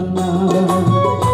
না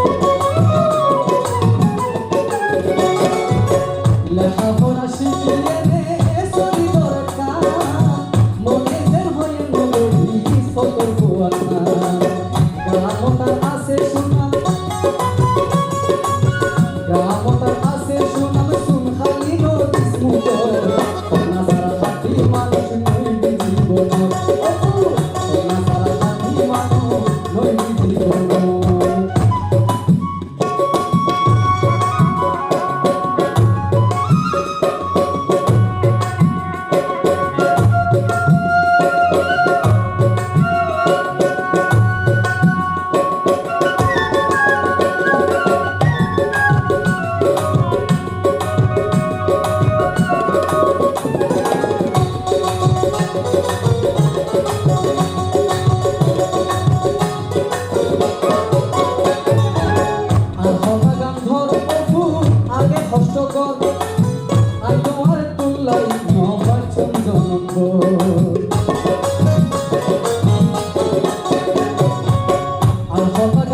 কষ্টকর আই তোমার তুল্লাই নবার চন্দন আর হঠাৎ